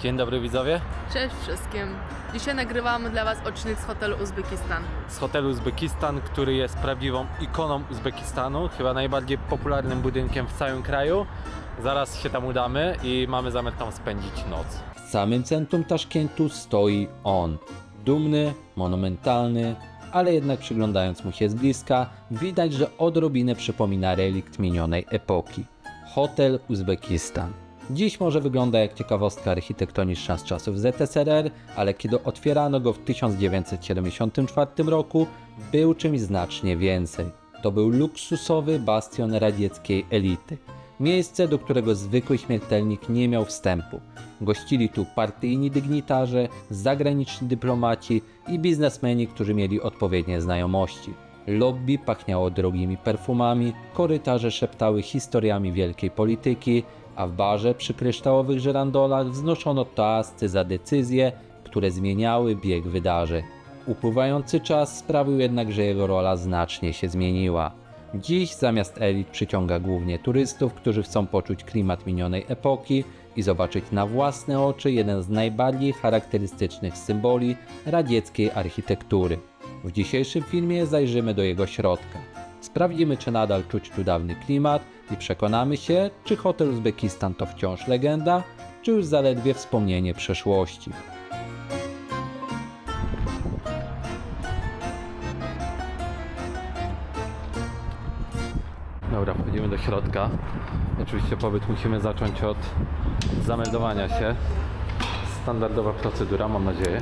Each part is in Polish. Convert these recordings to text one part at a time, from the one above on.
Dzień dobry widzowie. Cześć wszystkim. Dzisiaj nagrywamy dla Was odcinek z hotelu Uzbekistan. Z hotelu Uzbekistan, który jest prawdziwą ikoną Uzbekistanu, chyba najbardziej popularnym budynkiem w całym kraju. Zaraz się tam udamy i mamy zamiar tam spędzić noc. W samym centrum Taszkentu stoi on. Dumny, monumentalny, ale jednak przyglądając mu się z bliska, widać, że odrobinę przypomina relikt minionej epoki. Hotel Uzbekistan. Dziś może wygląda jak ciekawostka architektoniczna z czasów ZSRR, ale kiedy otwierano go w 1974 roku, był czymś znacznie więcej. To był luksusowy bastion radzieckiej elity. Miejsce, do którego zwykły śmiertelnik nie miał wstępu. Gościli tu partyjni dygnitarze, zagraniczni dyplomaci i biznesmeni, którzy mieli odpowiednie znajomości. Lobby pachniało drogimi perfumami, korytarze szeptały historiami wielkiej polityki, a w barze przy kryształowych żyrandolach wznoszono toasty za decyzje, które zmieniały bieg wydarzeń. Upływający czas sprawił jednak, że jego rola znacznie się zmieniła. Dziś zamiast elit przyciąga głównie turystów, którzy chcą poczuć klimat minionej epoki i zobaczyć na własne oczy jeden z najbardziej charakterystycznych symboli radzieckiej architektury. W dzisiejszym filmie zajrzymy do jego środka. Sprawdzimy, czy nadal czuć tu dawny klimat i przekonamy się, czy hotel Uzbekistan to wciąż legenda, czy już zaledwie wspomnienie przeszłości. Dobra, wchodzimy do środka. Oczywiście pobyt musimy zacząć od zameldowania się. Standardowa procedura, mam nadzieję.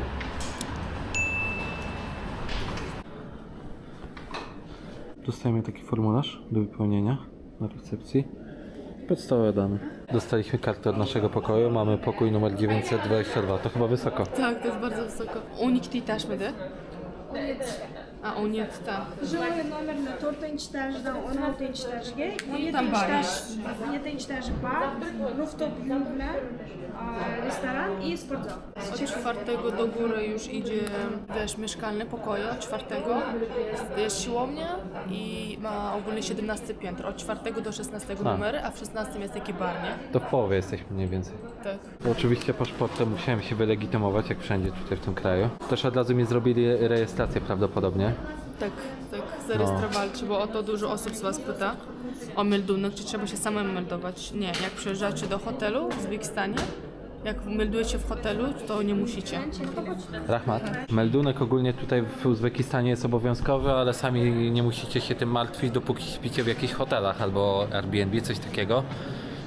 Dostajemy taki formularz do wypełnienia na recepcji. Podstawowe dane. Dostaliśmy kartę od naszego pokoju. Mamy pokój numer 922. To chyba wysoko. Tak, to jest bardzo wysoko. Unik też mıydı? a on jest ten. Żyły numer natórteń čteš da ona ten čteš G, nie ten čteš, nie ten čteš bar, rooftop Lubna, restoran i sportzal. Od czwartego do góry już idzie też mieszkalne pokoje, od czwartego jest siłownia i ma ogólnie 17 piętro, od czwartego do 16 A. a w 16 jest taki bar, nie? To jesteśmy mniej więcej. Tak. Oczywiście paszportem musiałem się wylegitymować, jak wszędzie tutaj w tym kraju. Też od razu mi zrobili rejestrację prawdopodobnie. Tak, tak, zarejestrowali, bo o to dużo osób z Was pyta o meldunek, czy trzeba się samemu meldować. Nie, jak przyjeżdżacie do hotelu w Uzbekistanie, jak meldujecie w hotelu, to nie musicie. Rahmat. Meldunek ogólnie tutaj w Uzbekistanie jest obowiązkowy, ale sami nie musicie się tym martwić, dopóki śpicie w jakichś hotelach albo Airbnb, coś takiego.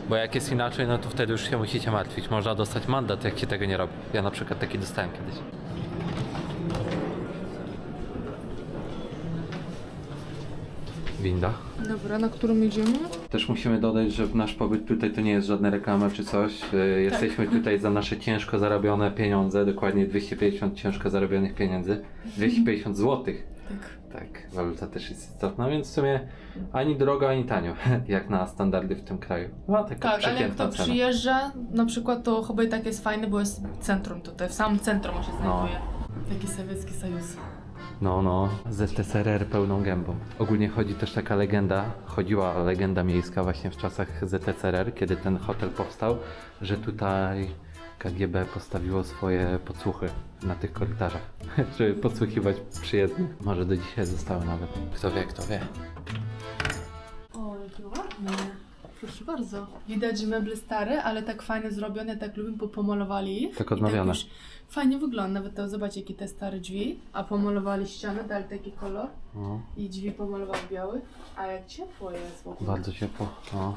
Bo jak jest inaczej, no to wtedy już się musicie martwić. Można dostać mandat, jak się tego nie robi. Ja na przykład taki dostałem kiedyś. Winda. Dobra, na którą idziemy? Też musimy dodać, że nasz pobyt tutaj to nie jest żadna reklama czy coś. Y, Jesteśmy tutaj za nasze ciężko zarobione pieniądze, dokładnie 250 ciężko zarobionych pieniędzy. 250 złotych. Tak. Tak, waluta też jest istotna, więc w sumie ani drogo, ani tanio, jak na standardy w tym kraju. No, taka Tak, ale jak przeciętna to cena. przyjeżdża, na przykład to chyba i tak jest fajne, bo jest centrum tutaj, w samym centrum on się znajduje. Taki sowiecki sojus. No, no, ZSRR pełną gębą. Ogólnie chodzi też taka legenda, chodziła legenda miejska właśnie w czasach ZSRR, kiedy ten hotel powstał, że tutaj KGB postawiło swoje podsłuchy na tych korytarzach, żeby podsłuchiwać przyjezdnych. Może do dzisiaj zostały nawet. Kto wie, kto wie. O, jakie ładne. Proszę bardzo. Widać, że meble stare, ale tak fajnie zrobione, tak lubię, bo pomalowali ich. Tak I odnowione. już fajnie wygląda, nawet to zobaczcie, jakie te stare drzwi, a pomalowali ściany, dali taki kolor No, i drzwi pomalowali biały, a jak ciepło jest w ogóle. bardzo ciepło. No.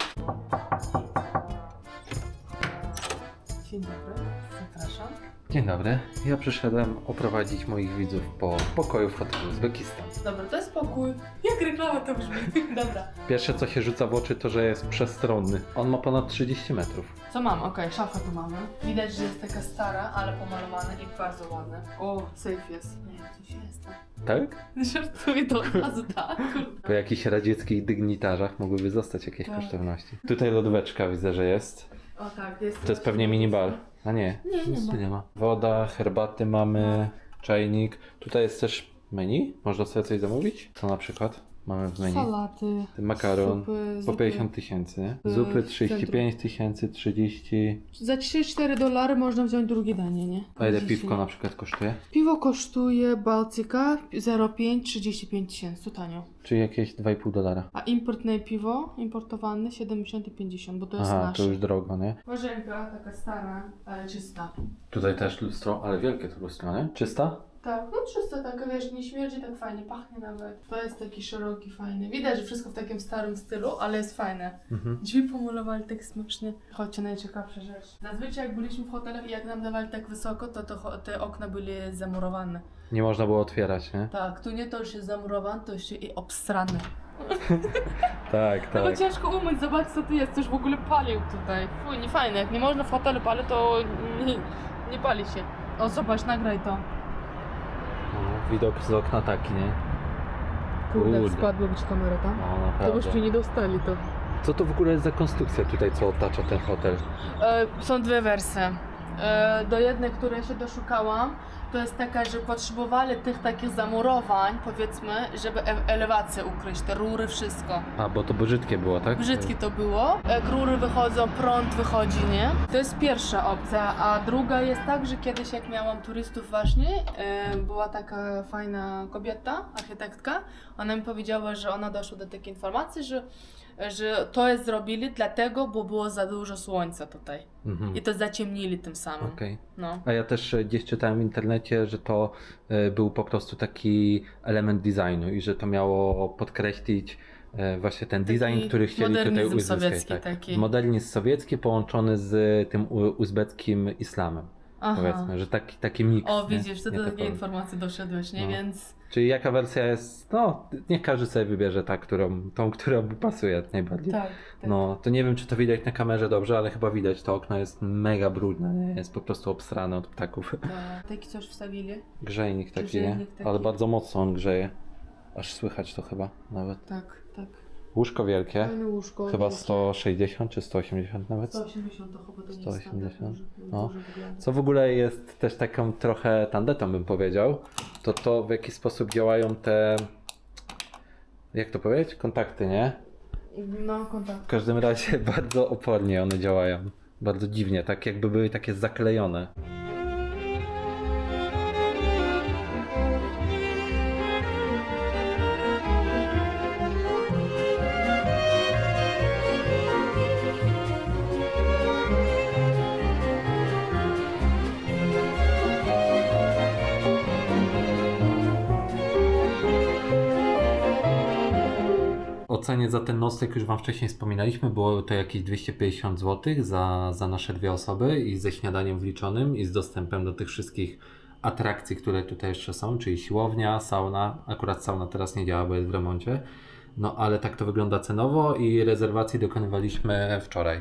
Dzień dobry, zapraszam. Dzień dobry, ja przyszedłem oprowadzić moich widzów po pokoju w hotelu Uzbekistan. Dobra, to jest pokój. Jak reklama to brzmi. Dobra. Pierwsze co się rzuca w oczy to, że jest przestronny. On ma ponad 30 metrów. Co mam? Okej, szafę tu mamy. Widać, że jest taka stara, ale pomalowana i bardzo ładna. O, safe jest. Nie, coś jest. Tak? Żartuję to od razu, tak? Po jakichś radzieckich dygnitarzach mogłyby zostać jakieś Tak. kosztowności. Tutaj lodóweczka widzę, że jest. O tak, jest. To jest pewnie minibar. A nie, Nie, nie nic ma. tu nie ma. Woda, herbaty mamy, czajnik. Tutaj jest też menu. Można sobie coś zamówić. Co na przykład? Mamy w menu? Salaty, Makaron Zupy, po zupy. 50 tysięcy, Zupy centrum. 35 tysięcy, 30. Za 3-4 dolary można wziąć drugie danie, nie? A ile piwko na przykład kosztuje? Piwo kosztuje Baltica 0,5 35 tysięcy, to tanio. Czyli jakieś 2,5 dolara. A importne piwo, importowane 70 i 50, bo to jest Aha, nasze. to już drogo, nie? Łazienka taka stara, ale czysta. Tutaj też lustro, ale wielkie to lustro, nie? Czysta? Tak, no czysto tak, wiesz, nie śmierdzi tak fajnie, pachnie nawet. To jest taki szeroki, fajny. Widać, że wszystko w takim starym stylu, ale jest fajne. Mhm. Drzwi pomalowali tak smacznie. Chodźcie, najciekawsza rzecz. Zazwyczaj jak byliśmy w hotelach i jak nam dawali tak wysoko, to, to te okna były zamurowane. Nie można było otwierać, nie? Tak, tu nie to już jest zamurowane, to jeszcze i obstrane. Tak, No bo ciężko umyć, zobacz co tu jest, coś w ogóle palił tutaj. Fuj, nie fajne, jak nie można w hotelu palić, to nie, nie pali się. O, zobacz, nagraj to. No, widok z okna taki, nie? Kurde, Kurde. spadła być kamera tam. No To naprawdę. byśmy nie dostali to. Co to w ogóle jest za konstrukcja tutaj, co otacza ten hotel? E, są dwie wersje. E, do jednej, której się doszukałam, to jest taka, że potrzebowali tych takich zamurowań, powiedzmy, żeby e- elewację ukryć, te rury, wszystko. A, bo to brzydkie było, tak? Brzydkie to było. Jak rury wychodzą, prąd wychodzi, nie? To jest pierwsza opcja, a druga jest tak, że kiedyś jak miałam turystów właśnie, e, była taka fajna kobieta, architektka, ona mi powiedziała, że ona doszła do takiej informacji, że, że to jest zrobili dlatego, bo było za dużo słońca tutaj. Mhm. I to zaciemnili tym samym. Okej. No. A ja też e, gdzieś czytałem w internecie, że to e, był po prostu taki element designu i że to miało podkreślić e, właśnie ten Taki design, który chcieli tutaj uzyskać. sowiecki tak. Modernizm sowiecki połączony z tym uzbeckim islamem. Aha. Powiedzmy, że taki, taki miks. O, nie? widzisz, ty do takiej informacji doszedłeś, nie? No. Więc Czyli jaka wersja jest, no niech każdy sobie wybierze ta, którą, tą, która mu pasuje najbardziej. tak. tak. No, to nie wiem, czy to widać na kamerze dobrze, ale chyba widać, to okno jest mega brudne, nie? jest po prostu obsrane od ptaków. Tak. Taki coś wstawili. Grzejnik taki, nie? Grzejnik taki. Ale bardzo mocno on grzeje. Aż słychać to chyba nawet. Tak, tak. Łóżko wielkie, Fajne łóżko. chyba wielkie. 160 czy 180 nawet. 180 to chyba to nie 180, jest standard, no. wygląda. Co w ogóle jest też taką trochę tandetą bym powiedział, to to w jaki sposób działają te, jak to powiedzieć, kontakty, nie? No, kontakt. W każdym razie bardzo opornie one działają. Bardzo dziwnie, tak jakby były takie zaklejone. Cenie za ten nocleg już Wam wcześniej wspominaliśmy, było to jakieś 250 zł za, za nasze dwie osoby i ze śniadaniem wliczonym i z dostępem do tych wszystkich atrakcji, które tutaj jeszcze są, czyli siłownia, sauna. Akurat sauna teraz nie działa, bo jest w remoncie. No ale tak to wygląda cenowo i rezerwacji dokonywaliśmy wczoraj.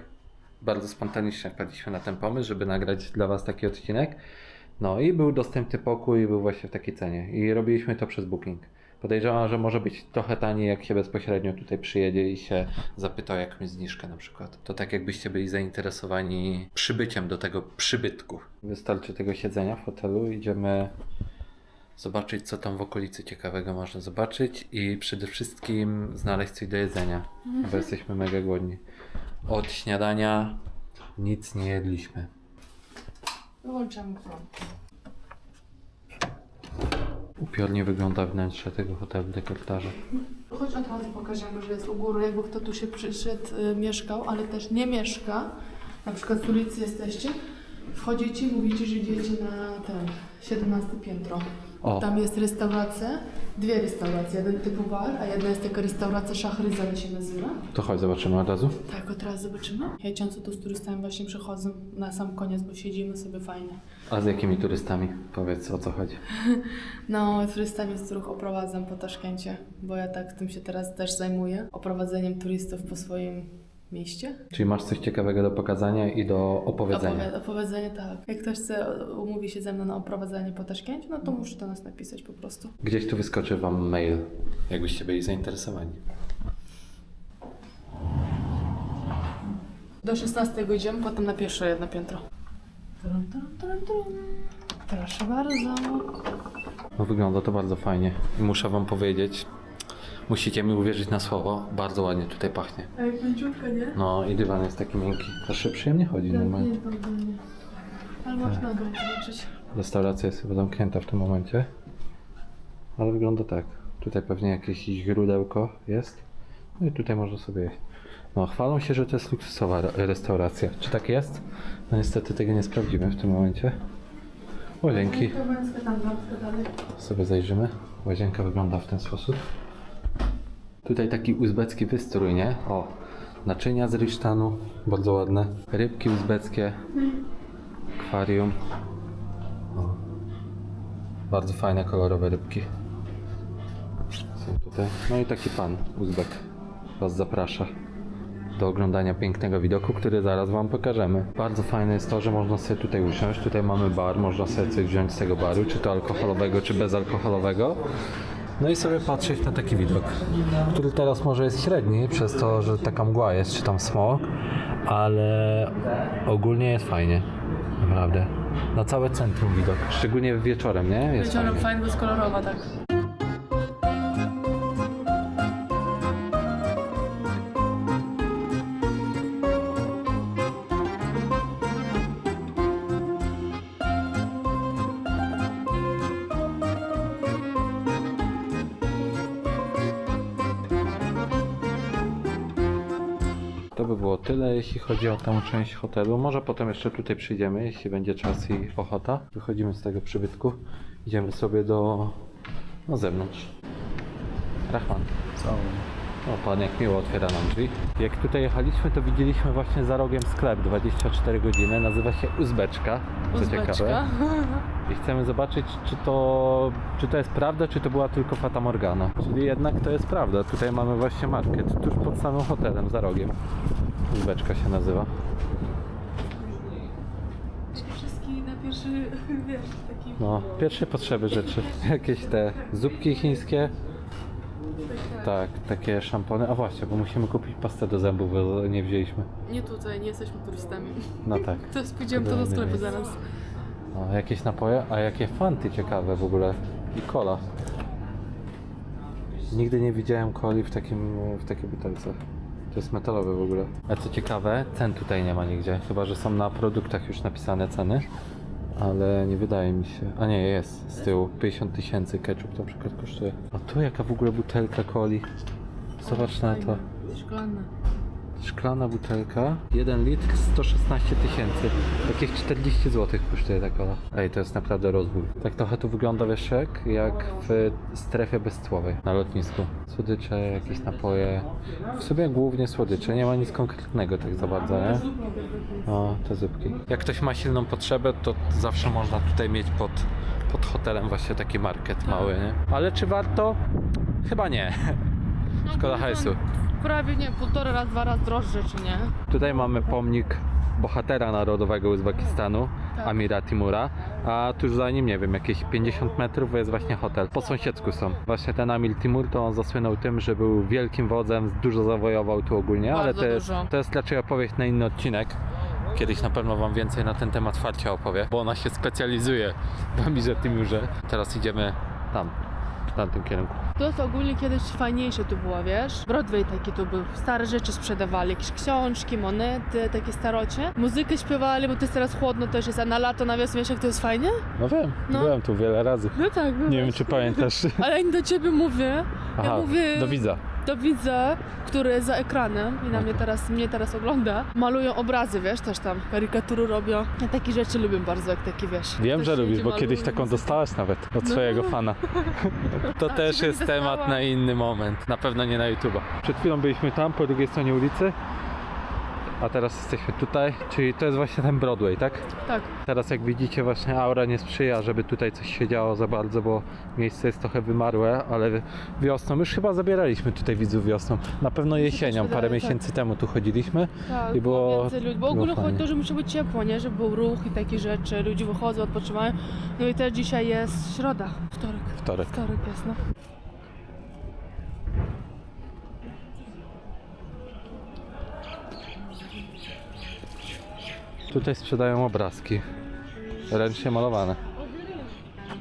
Bardzo spontanicznie wpadliśmy na ten pomysł, żeby nagrać dla Was taki odcinek. No i był dostępny pokój, był właśnie w takiej cenie i robiliśmy to przez Booking. Podejrzewam, że może być trochę taniej, jak się bezpośrednio tutaj przyjedzie i się zapyta o jakąś zniżkę na przykład. To tak jakbyście byli zainteresowani przybyciem do tego przybytku. Wystarczy tego siedzenia w hotelu, idziemy zobaczyć, co tam w okolicy ciekawego można zobaczyć i przede wszystkim znaleźć coś do jedzenia, bo jesteśmy mega głodni. Od śniadania nic nie jedliśmy. Wyłączamy prąd. Upiornie wygląda wnętrze tego hotelu dekortaża. Chodź od razu pokażemy, że jest u góry, jakby kto tu się przyszedł, y, mieszkał, ale też nie mieszka. Na przykład z ulicy jesteście, wchodzicie i mówicie, że idziecie na ten 17 piętro. O. Tam jest restauracja, dwie restauracje, jeden typu bar, a jedna jest taka restauracja Szachryza się nazywa. To chodź, zobaczymy od razu. Tak, od razu zobaczymy. Ja często tu z turystami właśnie przychodzę na sam koniec, bo siedzimy sobie fajnie. A z jakimi turystami? Powiedz o co chodzi. No, turystami, z których oprowadzam po Taszkencie, bo ja tak tym się teraz też zajmuję, oprowadzeniem turystów po swoim mieście. Czyli masz coś ciekawego do pokazania i do opowiedzenia. Opowie- opowiedzenie tak. Jak ktoś chce, umówi się ze mną na oprowadzenie po Taszkencie, no to musi do nas napisać po prostu. Gdzieś tu wyskoczy Wam mail, jakbyście byli zainteresowani. Do 16 idziemy, potem na pierwsze jedno piętro. Trum, trum, trum, trum. Proszę bardzo. No wygląda to bardzo fajnie. I muszę Wam powiedzieć, Musicie mi uwierzyć na słowo, bardzo ładnie tutaj pachnie. A jak mięciutka, nie? No i dywan jest taki miękki. To się przyjemnie chodzi normalnie. Ale masz nogę zobaczyć. Restauracja jest chyba zamknięta w tym momencie. Ale wygląda tak. Tutaj pewnie jakieś źródełko jest. No i tutaj można sobie jeść. No, chwalą się, że to jest luksusowa re- restauracja. Czy tak jest? No niestety tego nie sprawdzimy w tym momencie. Łazienki. Sobie zajrzymy. Łazienka wygląda w ten sposób. Tutaj taki uzbecki wystrój, nie? O, naczynia z rysztanu, bardzo ładne. Rybki uzbeckie. Akwarium. O. Bardzo fajne, kolorowe rybki. Są tutaj. No i taki pan Uzbek Was zaprasza do oglądania pięknego widoku, który zaraz Wam pokażemy. Bardzo fajne jest to, że można sobie tutaj usiąść. Tutaj mamy bar, można sobie coś wziąć z tego baru, czy to alkoholowego, czy bezalkoholowego. No i sobie patrzeć na taki widok, który teraz może jest średni, przez to, że taka mgła jest, czy tam smog, ale ogólnie jest fajnie. Naprawdę. Na całe centrum widok. Szczególnie wieczorem, nie? Jest Wieczorem fajnie. fajnie, bo jest kolorowa, tak. Jeśli chodzi o tę część hotelu. Może potem jeszcze tutaj przyjdziemy, jeśli będzie czas i ochota. Wychodzimy z tego przybytku. Idziemy sobie do... na zewnątrz. Rachman. O, pan jak miło otwiera nam drzwi. Jak tutaj jechaliśmy, to widzieliśmy właśnie za rogiem sklep 24 godziny. Nazywa się Uzbeczka. Co ciekawe. Uzbeczka. I chcemy zobaczyć, czy to, czy to jest prawda, czy to była tylko Fata Morgana. Czyli jednak to jest prawda. Tutaj mamy właśnie market, tuż pod samym hotelem, za rogiem. Uzbeczka się nazywa. Wszystkie na pierwszy, wiesz, taki... No, pierwsze potrzeby rzeczy. Jakieś te zupki chińskie. Tak, takie szampony. A właśnie, bo musimy kupić pastę do zębów, bo nie wzięliśmy. Nie tutaj, nie jesteśmy turystami. No tak. Teraz pójdziemy to do sklepu zaraz. No, jakieś napoje, a jakie fanty ciekawe w ogóle. I cola. Nigdy nie widziałem coli w takim, w takiej butelce. To jest metalowe w ogóle. A co ciekawe, cen tutaj nie ma nigdzie. Chyba, że są na produktach już napisane ceny. Ale nie wydaje mi się. A nie, jest z tyłu. 50 tysięcy ketchup na przykład kosztuje. A tu jaka w ogóle butelka coli. Zobacz na to. Szklana. Szklana butelka, 1 litr, 116 tysięcy. Jakieś 40 zł kosztuje ta kola. Ej, to jest naprawdę rozwój. Tak trochę tu wygląda, wiesz jak? Jak w strefie bezcłowej na lotnisku. Słodycze, jakieś napoje. W sumie głównie słodycze, nie ma nic konkretnego tak za bardzo, nie? O, te zupki. Jak ktoś ma silną potrzebę, to zawsze można tutaj mieć pod, pod hotelem właśnie taki market mały, nie? Ale czy warto? Chyba nie. Szkoda hajsu. Prawie nie, półtora raz, dwa razy droższe, czy nie? Tutaj mamy pomnik bohatera narodowego Uzbekistanu, Tak. Amira Timura, a tuż za nim, nie wiem, jakieś 50 metrów jest właśnie hotel. Po sąsiedzku są. Właśnie ten Amir Timur to on zasłynął tym, że był wielkim wodzem, dużo zawojował tu ogólnie, ale Bardzo to jest, dużo. to jest raczej opowieść na inny odcinek. Kiedyś na pewno Wam więcej na ten temat Farcia opowie, bo ona się specjalizuje w Amirze Timurze. Teraz idziemy tam, w tamtym kierunku. To jest ogólnie kiedyś fajniejsze tu było, wiesz? Broadway taki tu był. Stare rzeczy sprzedawali, jakieś książki, monety, takie starocie. Muzykę śpiewali, bo to jest teraz chłodno też jest, a na lato, na wiosnę, wiesz jak to jest fajnie? No wiem, No. byłem tu wiele razy. No tak, byłeś. Nie wiem, czy pamiętasz. Ale ja do ciebie mówię. ja mówię do widza. Do widza, który za ekranem i na mnie teraz, mnie teraz ogląda. Malują obrazy, wiesz, też tam karykatury robią. Ja takie rzeczy lubię bardzo, jak takie, wiesz. Wiem, że lubisz, bo kiedyś taką dostałaś nawet od No. swojego fana. To Tak, też jest dostała. temat na inny moment. Na pewno nie na YouTube'a. Przed chwilą byliśmy tam, po drugiej stronie ulicy. A teraz jesteśmy tutaj, czyli to jest właśnie ten Broadway, tak? Tak. Teraz jak widzicie właśnie aura nie sprzyja, żeby tutaj coś się działo za bardzo, bo miejsce jest trochę wymarłe, ale wiosną, już chyba zabieraliśmy tutaj widzów wiosną. Na pewno jesienią, parę tak. miesięcy temu tu chodziliśmy. Tak, I było- więcej ludzi. Bo było chodzi o to, że musi być ciepło, nie? Żeby był ruch i takie rzeczy. Ludzie wychodzą, odpoczywają. No i też dzisiaj jest środa, wtorek. Wtorek. Wtorek jest, no. Tutaj sprzedają obrazki. Ręcznie malowane.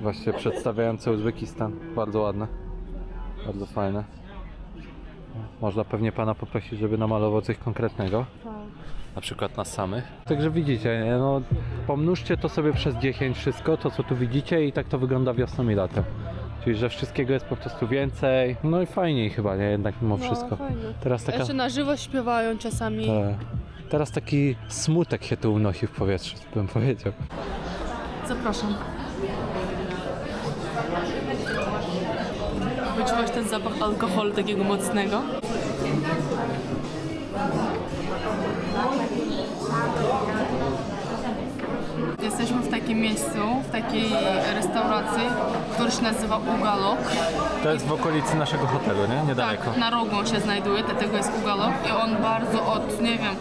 Właśnie przedstawiające Uzbekistan. Bardzo ładne. Bardzo fajne. Można pewnie pana poprosić, żeby namalował coś konkretnego. Na przykład nas samych. Także widzicie, no, pomnóżcie to sobie przez 10 wszystko, to co tu widzicie i tak to wygląda wiosną i latem. Czyli, że wszystkiego jest po prostu więcej. No i fajniej chyba, nie? Jednak mimo wszystko. Teraz taka... Jeszcze na żywo śpiewają czasami. Tak. Teraz taki smutek się tu unosi w powietrzu, bym powiedział. Zapraszam. Wyczułaś ten zapach alkoholu takiego mocnego? Jesteśmy w takim miejscu, w takiej restauracji, która się nazywa Ugalok. To jest w okolicy naszego hotelu, nie? Niedaleko. Tak, na rogu on się znajduje, dlatego jest Ugalok i on bardzo od, nie wiem,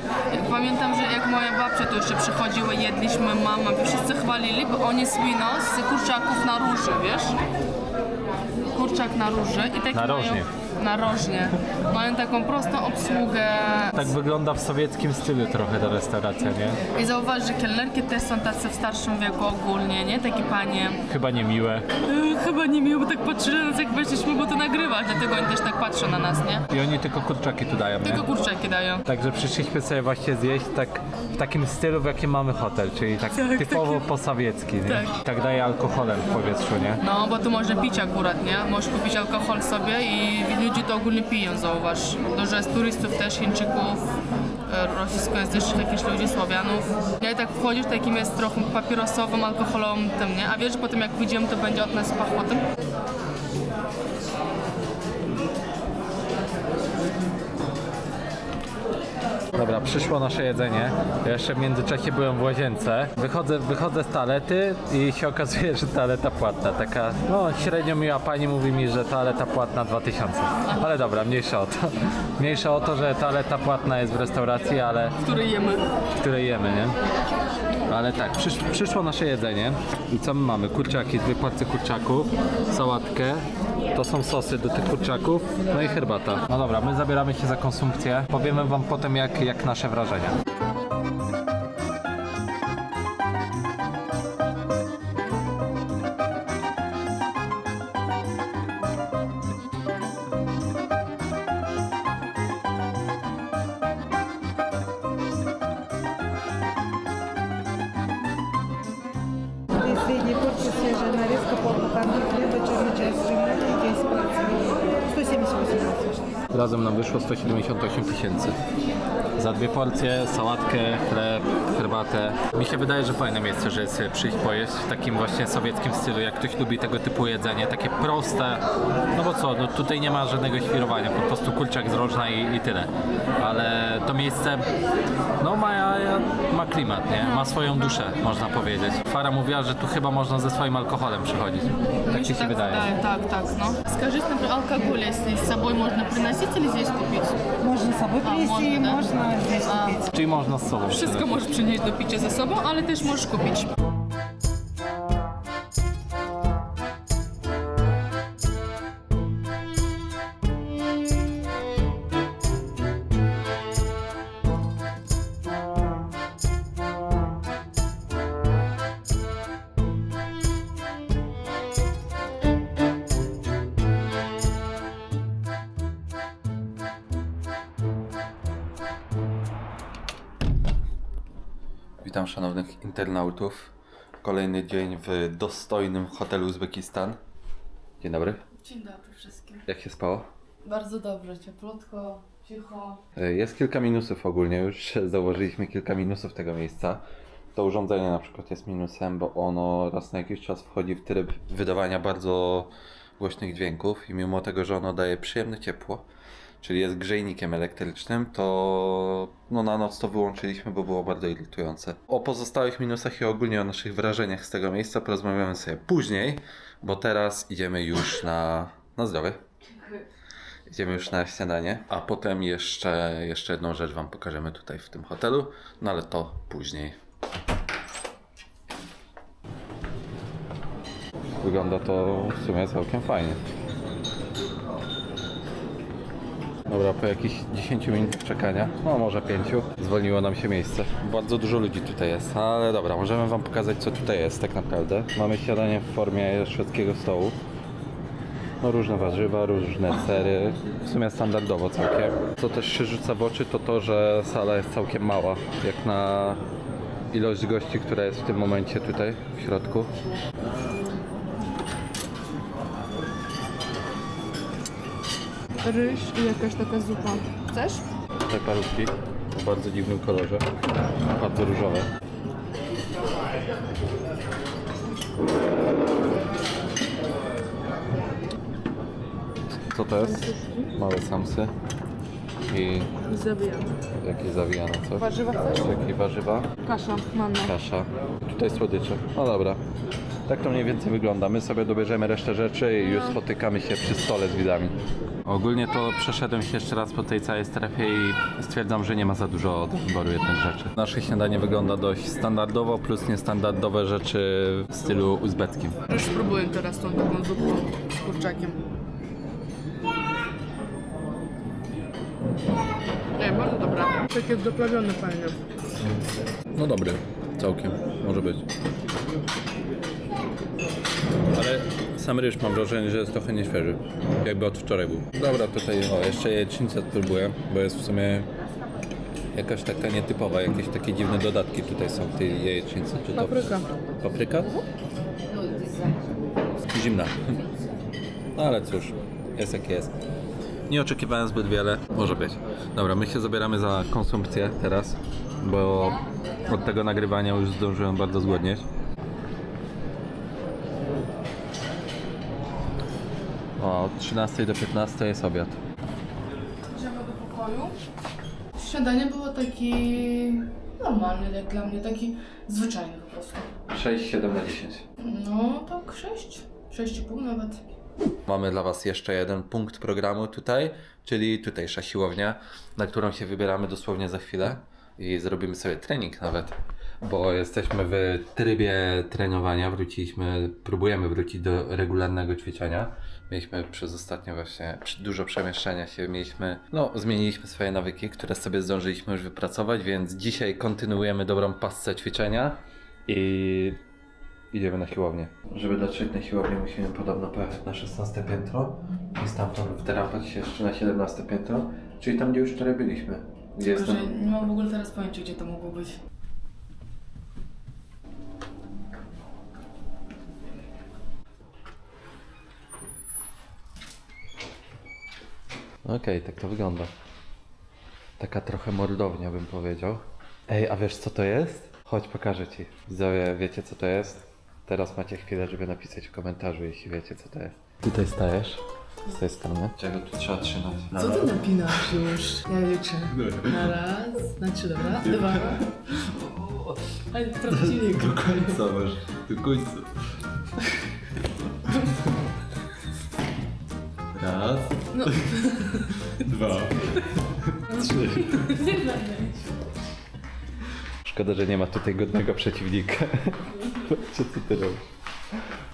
pamiętam, że jak moja babcia tu jeszcze przychodziła, jedliśmy, mama, wszyscy chwalili, bo oni słyną z kurczaków na róży, wiesz? Kurczak na róży i taki Narożnie. mają... Narożnie. Mają taką prostą obsługę. Tak wygląda w sowieckim stylu trochę ta restauracja, nie? I zauważ, że kelnerki też są tacy w starszym wieku ogólnie, nie? Takie panie. Chyba niemiłe. E, chyba nie miło, bo tak patrzyli na nas jak weszliśmy, bo to nagrywasz, dlatego oni też tak patrzą na nas, nie? I oni tylko kurczaki tu dają, nie? Tylko kurczaki dają. Także przyszliśmy sobie właśnie zjeść tak w takim stylu, w jakim mamy hotel, czyli tak, typowo posowiecki, nie? Tak. tak daje alkoholem w powietrzu, nie? No, bo tu można pić akurat, nie? Możesz kupić alkohol sobie i ludzie to ogólnie piją, zauważ. Dużo jest turystów też, Chińczyków, e, rosyjskojęzycznych jakichś ludzi, Słowianów. Ja i tak wchodzisz takim jest trochę papierosowym, alkoholowym tym, nie? A wiesz, że potem jak wyjdziemy, to będzie od nas pachło tym? Dobra, przyszło nasze jedzenie. Ja jeszcze w międzyczasie byłem w łazience. Wychodzę, wychodzę z toalety i się okazuje, że toaleta płatna. Taka, no średnio miła pani mówi mi, że toaleta płatna 2000. Ale dobra, mniejsza o to. Mniejsza o to, że toaleta płatna jest w restauracji, ale Który jemy. w której jemy, nie? Ale tak, przysz, przyszło nasze jedzenie. I co my mamy? Kurczaki, dwie porcje kurczaków, sałatkę. To są sosy do tych kurczaków, no i herbata. No dobra, my zabieramy się za konsumpcję. Powiemy wam potem jak, jak nasze wrażenia. wyszło 178 tysięcy. Za dwie porcje, sałatkę, chleb, herbatę. Mi się wydaje, że fajne miejsce, że jest sobie przyjść pojeść w takim właśnie sowieckim stylu. Jak ktoś lubi tego typu jedzenie, takie proste. No bo co, no tutaj nie ma żadnego świrowania, po prostu kurczak z rożna i, i tyle. Ale to miejsce, no ma, ma klimat, nie? Ma swoją duszę, można powiedzieć. Fara mówiła, że tu chyba można ze swoim alkoholem przychodzić. Tak ci się wydaje. Tak, tak, tak, no. Скажите, например, алкоголь, если с собой можно приносить или здесь kupić. Można sobie przyjść i można, można gdzieś kupić. Czyli można z sobą Wszystko możesz przynieść do picia ze sobą, ale też możesz kupić. Witam szanownych internautów. Kolejny dzień w dostojnym hotelu Uzbekistan. Dzień dobry. Dzień dobry wszystkim. Jak się spało? Bardzo dobrze, cieplutko, cicho. E, Jest kilka minusów ogólnie, już zauważyliśmy kilka minusów tego miejsca. To urządzenie na przykład jest minusem, bo ono raz na jakiś czas wchodzi w tryb wydawania bardzo głośnych dźwięków i mimo tego, że ono daje przyjemne ciepło, czyli jest grzejnikiem elektrycznym, to no na noc to wyłączyliśmy, bo było bardzo irytujące. O pozostałych minusach i ogólnie o naszych wrażeniach z tego miejsca porozmawiamy sobie później, bo teraz idziemy już na, na zdrowie. Idziemy już na śniadanie, a potem jeszcze, jeszcze jedną rzecz Wam pokażemy tutaj w tym hotelu, no ale to później. Wygląda to w sumie całkiem fajnie. Dobra, po jakichś 10 minutach czekania, no może 5, zwolniło nam się miejsce. Bardzo dużo ludzi tutaj jest, ale dobra, możemy Wam pokazać co tutaj jest tak naprawdę. Mamy śniadanie w formie szwedzkiego stołu. No różne warzywa, różne sery, w sumie standardowo całkiem. Co też się rzuca w oczy to to, że sala jest całkiem mała, jak na ilość gości, która jest w tym momencie tutaj w środku. Ryż i jakaś taka zupa. Chcesz? Te parówki w bardzo dziwnym kolorze, bardzo różowe. Co to jest? Małe samsy i Zabijamy. jakieś zawijane coś. Warzywa chcesz? Jakie warzywa? Kasza, manna. Kasza. Tutaj słodycze. No dobra. Tak to mniej więcej wygląda. My sobie dobierzemy resztę rzeczy i już spotykamy się przy stole z widzami. Ogólnie to przeszedłem się jeszcze raz po tej całej strefie i stwierdzam, że nie ma za dużo do wyboru jednych rzeczy. Nasze śniadanie wygląda dość standardowo, plus niestandardowe rzeczy w stylu uzbeckim. Już spróbuję teraz tą taką zupą z kurczakiem. Nie, bardzo dobra. Takie doprawione fajnie. No dobry, całkiem, może być. Ale sam ryż mam wrażenie, że jest trochę nieświeży. Jakby od wczoraj był. Dobra, tutaj o, jeszcze jajecznicę spróbuję, bo jest w sumie jakaś taka nietypowa, jakieś takie dziwne dodatki tutaj są w tej jajecznicy. Czy to... Papryka. Papryka? Zimna. No ale cóż, jest jak jest. Nie oczekiwałem zbyt wiele, może być. Dobra, my się zabieramy za konsumpcję teraz, bo od tego nagrywania już zdążyłem bardzo zgłodnieć. 13 do 15 jest obiad. Idziemy do pokoju. Śniadanie było taki normalny jak dla mnie, taki zwyczajny po prostu. 6, 7 na 10. No tak 6, 6,5 nawet. Mamy dla Was jeszcze jeden punkt programu tutaj, czyli tutejsza siłownia, na którą się wybieramy dosłownie za chwilę i zrobimy sobie trening nawet, bo jesteśmy w trybie trenowania, wróciliśmy, próbujemy wrócić do regularnego ćwiczenia. Mieliśmy przez ostatnio właśnie dużo przemieszczania się, mieliśmy, no zmieniliśmy swoje nawyki, które sobie zdążyliśmy już wypracować, więc dzisiaj kontynuujemy dobrą pasce ćwiczenia i Idziemy na siłownię. Żeby dotrzeć na siłownię musimy podobno pojechać na 16 piętro i stamtąd wdrapać się jeszcze na 17 piętro, czyli tam gdzie już wczoraj byliśmy. Gdzie Tylko, że nie mam w ogóle teraz pojęcia, gdzie to mogło być. Okej, tak to wygląda. Taka trochę mordownia bym powiedział. Ej, a wiesz co to jest? Chodź pokażę Ci. Widzowie, wiecie co to jest? Teraz macie chwilę, żeby napisać w komentarzu, jeśli wiecie co to jest. Tutaj stajesz, z tej strony. Czego tu trzeba trzymać? Co ty napinasz już? Ja liczę. Na raz, na trzy, dobra? Dwa. Ale prawdziwie go końca masz, do końca. Raz. No. Dwa. Trzy. Szkoda, że nie ma tutaj godnego przeciwnika. Co ty ty robisz?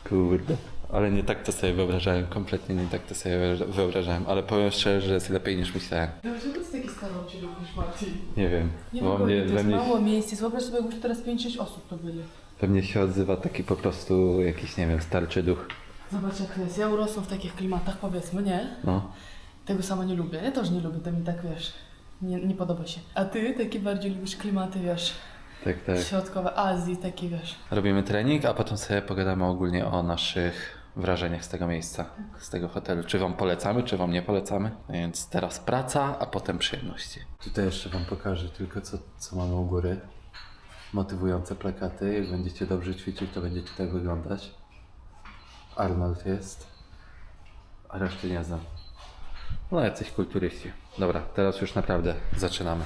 Kurde. Ale nie tak to sobie wyobrażałem, kompletnie nie tak to sobie wyobrażałem, ale powiem szczerze, że jest lepiej niż myślałem. Dlaczego ty taki stanowczy lubisz, Martin? Nie wiem, Nie bo mogę, mnie, to we, jest mnie, mało miejsc. Wyobraź sobie, jakby teraz 5-6 osób to byli. we mnie się odzywa taki po prostu jakiś, nie wiem, starczy duch. Zobacz jak to jest. Ja urosłam w takich klimatach, powiedzmy, nie? No. Tego sama nie lubię. Ja też nie lubię, to mi tak, wiesz, nie, nie podoba się. A ty takie bardziej lubisz klimaty, wiesz, Tak, tak. środkowe Azji, takie, wiesz. Robimy trening, a potem sobie pogadamy ogólnie o naszych wrażeniach z tego miejsca, z tego hotelu. Czy Wam polecamy, czy Wam nie polecamy. Więc teraz praca, a potem przyjemności. Tutaj jeszcze Wam pokażę tylko, co, co mamy u góry. Motywujące plakaty. Jak będziecie dobrze ćwiczyć, to będziecie tak wyglądać. Arnold jest, a reszty nie znam. No, jacyś kulturyści. Dobra, teraz już naprawdę zaczynamy.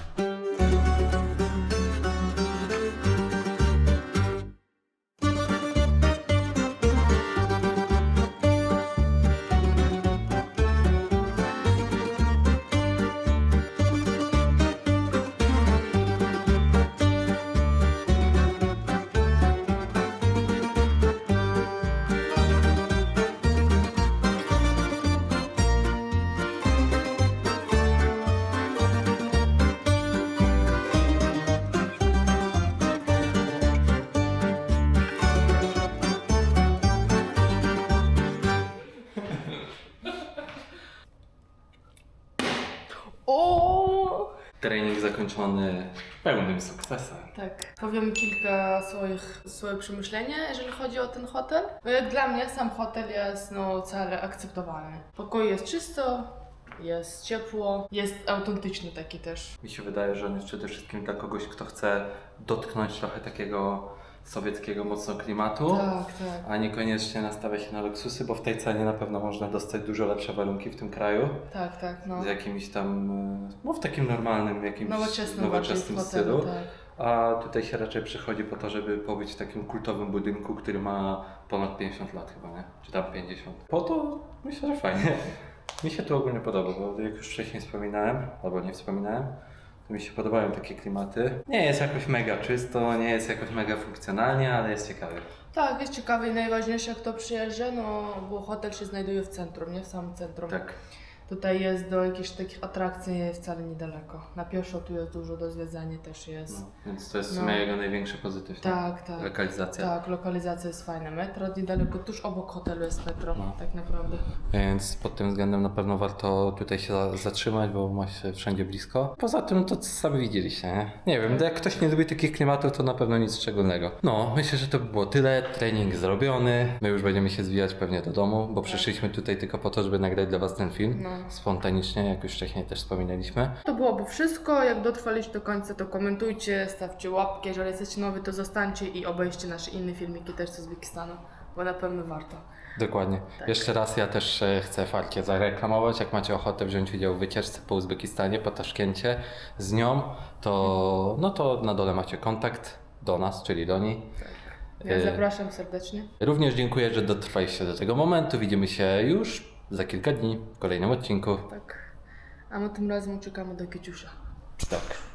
Trening zakończony pełnym sukcesem. Tak. Powiem kilka swoich, swoje przemyślenia, jeżeli chodzi o ten hotel. No jak dla mnie sam hotel jest no wcale akceptowalny. Pokój jest czysto, jest ciepło, jest autentyczny taki też. Mi się wydaje, że on jest przede wszystkim dla kogoś, kto chce dotknąć trochę takiego sowieckiego mocno klimatu. Tak, tak. A niekoniecznie nastawia się na luksusy, bo w tej cenie na pewno można dostać dużo lepsze warunki w tym kraju. Tak, tak, no. Z jakimś tam, e, no w takim normalnym, jakimś Nowoczesnym, nowoczesnym w hotelu, stylu. tak. A tutaj się raczej przychodzi po to, żeby pobyć w takim kultowym budynku, który ma ponad 50 lat chyba, nie? Czy tam 50. Po to myślę, że fajnie. Mi się tu ogólnie podoba, bo jak już wcześniej wspominałem, albo nie wspominałem, to mi się podobają takie klimaty. Nie jest jakoś mega czysto, nie jest jakoś mega funkcjonalnie, ale jest ciekawie. Tak, jest ciekawe i najważniejsze, kto przyjeżdża, no bo hotel się znajduje w centrum, nie w samym centrum. Tak. Tutaj jest do jakichś takich atrakcji wcale niedaleko. Na pieszo tu jest dużo do zwiedzania też jest. No, więc to jest w No. sumie jego największy pozytyw. nie? Tak, tak. Lokalizacja. Tak, lokalizacja jest fajna. Metro niedaleko, tuż obok hotelu jest metro, No. tak naprawdę. Więc pod tym względem na pewno warto tutaj się za- zatrzymać, bo ma się wszędzie blisko. Poza tym to sami widzieliście, nie? Nie wiem, jak ktoś nie lubi takich klimatów, to na pewno nic szczególnego. No, myślę, że to by było tyle. Trening zrobiony. My już będziemy się zwijać pewnie do domu, bo przyszliśmy tutaj tylko po to, żeby nagrać dla Was ten film. No. Spontanicznie, jak już wcześniej też wspominaliśmy. To byłoby wszystko. Jak dotrwaliście do końca, to komentujcie, stawcie łapki. Jeżeli jesteście nowi, to zostańcie i obejrzcie nasze inne filmiki też z Uzbekistanu, bo na pewno warto. Dokładnie. Tak. Jeszcze raz ja też e, chcę Farkie zareklamować. Jak macie ochotę wziąć udział w wycieczce po Uzbekistanie, po Taszkencie z nią, to, no to na dole macie kontakt do nas, czyli do niej. Ja E, zapraszam serdecznie. Również dziękuję, że dotrwaliście do tego momentu. Widzimy się już za kilka dni w kolejnym odcinku. Tak. A my tym razem uciekamy do Kiciusza. Tak.